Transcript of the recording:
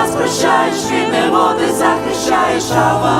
нас прощаєш, від неводи захищаєш, Ава.